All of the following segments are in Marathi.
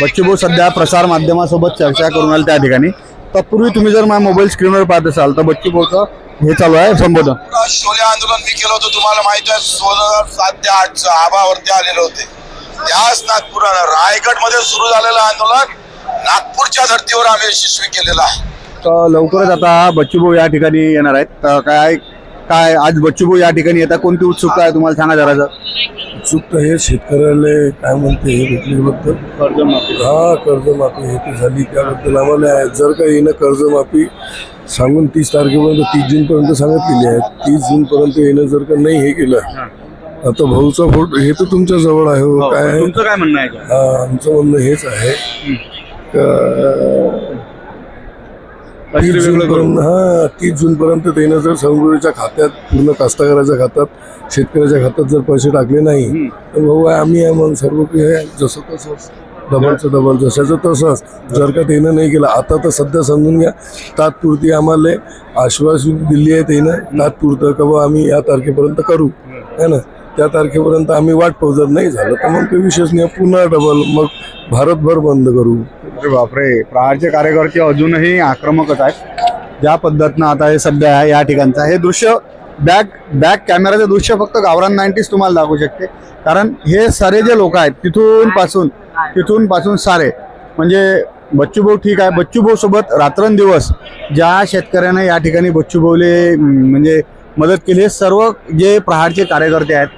बच्चूभाऊ सध्या प्रसार माध्यमासोबत चर्चा करून आले त्या ठिकाणी. तत्पूर्वी तुम्ही जर माझ्या मोबाईल स्क्रीनवर पाहत असाल तर बच्चूभाऊचं हे चालू आहे संबोधन. शोले आंदोलन मी केलं होतं तुम्हाला माहिती आहे दोन हजार सात ते आठ आबावरती आलेले होते. त्याच नागपूर रायगडमध्ये सुरू झालेलं आंदोलन नागपूरच्या धर्तीवर आम्ही यशस्वी केलेलं आहे. तर लवकरच आता बच्चूभाऊ या ठिकाणी येणार आहेत. तर काय काय आज बच्चूभाऊ या ठिकाणी येतात. कोणती उत्सुकता आहे तुम्हाला सांगा जरा उत्सुकता हे शेतकऱ्याला काय म्हणते हे भेटल्याबद्दल? हा कर्जमाफी हे तर झाली. त्याबद्दल आम्हाला जर का येणं कर्जमाफी सांगून तीस तारखेपर्यंत तीस जूनपर्यंत सांगितलेली आहे. तीस जूनपर्यंत येणं जर का नाही हे केलं आता भाऊचा फोट हे तर तुमच्या जवळ आहे हो, काय आहे? तुमचं काय म्हणणं आहे? हा, आमचं म्हणणं हेच आहे. का तीस जूनपर्यंत हा तीस जूनपर्यंत त्यानं जर समृद्धीच्या खात्यात पूर्ण कास्तकाराच्या खात्यात शेतकऱ्याच्या खात्यात जर पैसे टाकले नाही तर भाऊ आम्ही मग सर्व आहे. जसं तसंच डबलचं डबल जशाचं तसंच. जर का त्यानं नाही केलं आता तर सध्या समजून घ्या. तात्पुरती आम्हाला आश्वासन दिली आहे त्यानं. तात्पुरतं का आम्ही या तारखेपर्यंत करू. है ना? त्या तारखेपर्यंत आम्ही वाट पाहू. जर नाही झालं तर मग ते विशेष नाही पुन्हा डबल मग भारतभर बंद करू. अरे बापरे प्रहारचे कार्यकर्ते अजूनही आक्रमकच आहेत. ज्या पद्धतीनं आता हे सध्या आहे या ठिकाणचं हे दृश्य बॅक बॅक कॅमेराचं दृश्य फक्त गावरान नाईन्टीज तुम्हाला दाखवू शकते. कारण हे सारे जे लोक आहेत तिथून पासून तिथून पासून सारे. म्हणजे बच्चूभाऊ ठीक आहे. बच्चूभाऊ सोबत रात्रंदिवस ज्या शेतकऱ्यांना या ठिकाणी बच्चूभाऊले म्हणजे मदत केली हे सर्व जे प्रहारचे कार्यकर्ते आहेत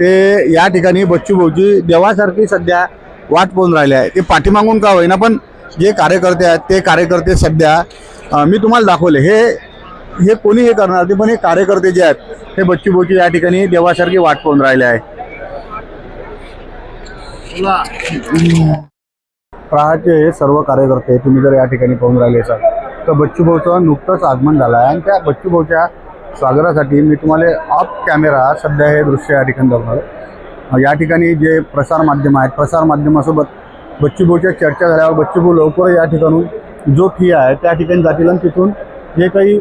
ते या ठिकाणी बच्चूभाऊची देवासारखी सध्या वाट पाहून राहिले आहे. ते पाठीमागून का होईना पण जे कार्यकर्ते आहेत ते कार्यकर्ते सध्या मी तुम्हाला दाखवले. हे हे कोणी हे करणार ते पण हे कार्यकर्ते जे आहेत हे बच्चूभाऊची या ठिकाणी देवासारखी वाट पाहून राहिले आहे. प्रहारचे हे सर्व कार्यकर्ते तुम्ही जर या ठिकाणी पाहून राहिले असाल तर बच्चूभाऊचं नुकतंच आगमन झालं आहे आणि त्या बच्चूभाऊच्या स्वागतासाठी मी तुम्हाला ऑफ कॅमेरा सध्या हे दृश्य या ठिकाणी दाखवणार या ठिकाणी जे प्रसार माध्यम आहेत प्रसार माध्यमासोबत बच्चूभाऊच्या चर्चा झाल्यावर बच्चूभाऊ लवकर या ठिकाणून जो फी आहे त्या ठिकाणी जातील आणि तिथून जे काही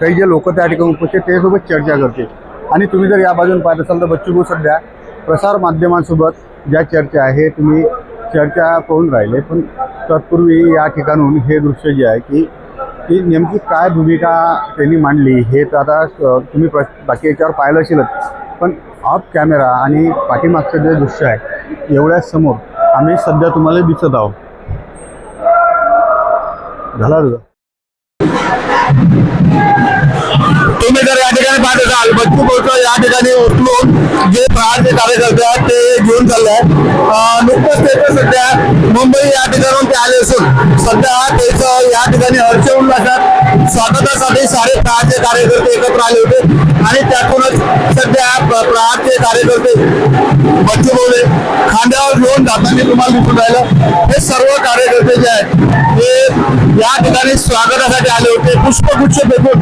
काही जे लोक त्या ठिकाणी उपस्थित त्यासोबत चर्चा करतील. आणि तुम्ही जर या बाजून पाहत असाल तर बच्चूभाऊ सध्या प्रसार माध्यमांसोबत ज्या चर्चा आहे हे तुम्ही चर्चा पाहून राहिले. पण तत्पूर्वी या ठिकाणून हे दृश्य जे आहे की की नेमकी काय भूमिका त्यांनी मांडली हे तर आता तुम्ही प्र बाकी याच्यावर पाहिलं असेलच. पण ऑफ कॅमेरा आणि पाठीमागचं जे दृश्य आहे एवढ्या समोर आम्ही सध्या तुम्हाला दिसत आहोत. झाला तुझा तुम्ही जर या ठिकाणी पाहत असाल बच्चू बोलतो या ठिकाणी उचलून जे बाहेरचे कार्यकर्ते आहेत ते घेऊन चालले आहेत. नुकतंच ते सध्या मुंबई या ठिकाणून ते आले असून सध्या त्याचं या ठिकाणी हर्ष उल्हासात स्वागतासाठी साडे प्रहारचे कार्यकर्ते एकत्र आले होते. आणि त्यातूनच सध्या प्र- कार्यकर्ते बच्चू खांद्यावर घेऊन जाताना तुम्हाला दिसून राहिलं. हे सर्व कार्यकर्ते जे आहेत ते या ठिकाणी स्वागतासाठी आले होते. पुष्पगुच्छ फेकून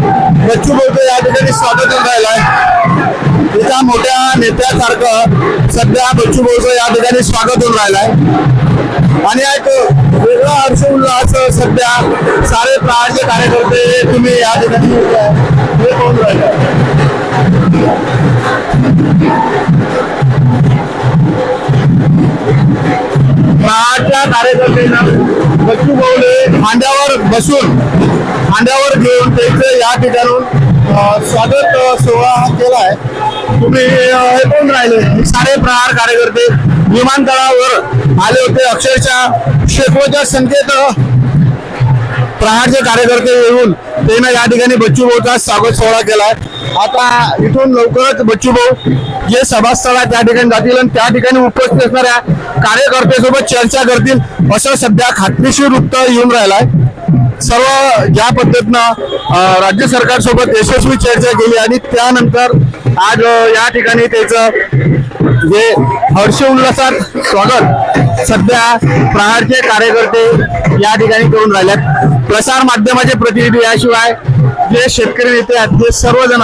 बच्चू बोलतो या ठिकाणी स्वागत होऊन राहिलं आहे. एका मोठ्या नेत्यासारखं सध्या बच्चू बोलतो या ठिकाणी स्वागत होऊन राहिलं आहे. आणि एक वेगळा हर्ष उल्हास सध्या सारे प्राणचे कार्यकर्ते तुम्ही या ठिकाणी हे पाहून राहिलं. बसून खांद्यावर घेऊन त्यांचं या ठिकाणून स्वागत सोहळा केला आहे तुम्ही हे पाहून राहिले? सारे प्रहार कार्यकर्ते विमानतळावर आले होते. अक्षरशः शेकडोच्या संख्येत प्रहारचे कार्यकर्ते येऊन त्यांना या ठिकाणी बच्चू भाऊचा स्वागत सोहळा केलाय. आता इथून लवकरच बच्चू भाऊ जे सभास्थळ आहे त्या ठिकाणी जातील आणि त्या ठिकाणी उपस्थित असणाऱ्या कार्यकर्त्यासोबत चर्चा करतील असं सध्या खात्रीशीर वृत्त येऊन राहिलाय. सर्व ज्या पद्धतीनं राज्य सरकार सोबत यशस्वी चर्चा केली आणि त्यानंतर आज या ठिकाणी त्याचं जे हर्ष उल्हासात स्वागत सध्या प्रहारचे कार्यकर्ते या ठिकाणी करून राहिल्यात प्रसार माध्यमाचे प्रतिनिधी याशिवाय जे शेतकरी नेते आहेत ते सर्वजण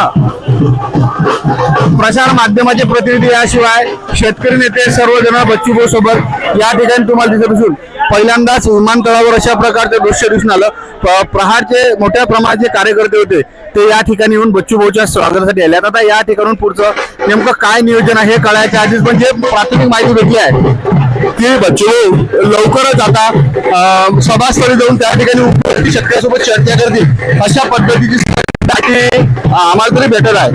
प्रसार माध्यमाचे प्रतिनिधी याशिवाय शेतकरी नेते सर्वजण बच्चूभाऊ सोबत या ठिकाणी तुम्हाला दिसत असून पहिल्यांदाच विमानतळावर अशा प्रकारचं दृश्य दिसून आलं. प्रहारचे मोठ्या प्रमाणाचे कार्यकर्ते होते ते या ठिकाणी येऊन बच्चूभाऊच्या स्वागतासाठी आले. आता या ठिकाणून पुढचं नेमकं काय नियोजन आहे हे कळायच्या आधीच पण जे प्राथमिक माहिती भेटली आहे की बच्चू लवकरच आता सभास्थळी जाऊन त्या ठिकाणी उपस्थित शेतकऱ्यांसोबत चर्चा करतील. अशा पद्धतीची आम्हाला तरी भेटत आहे.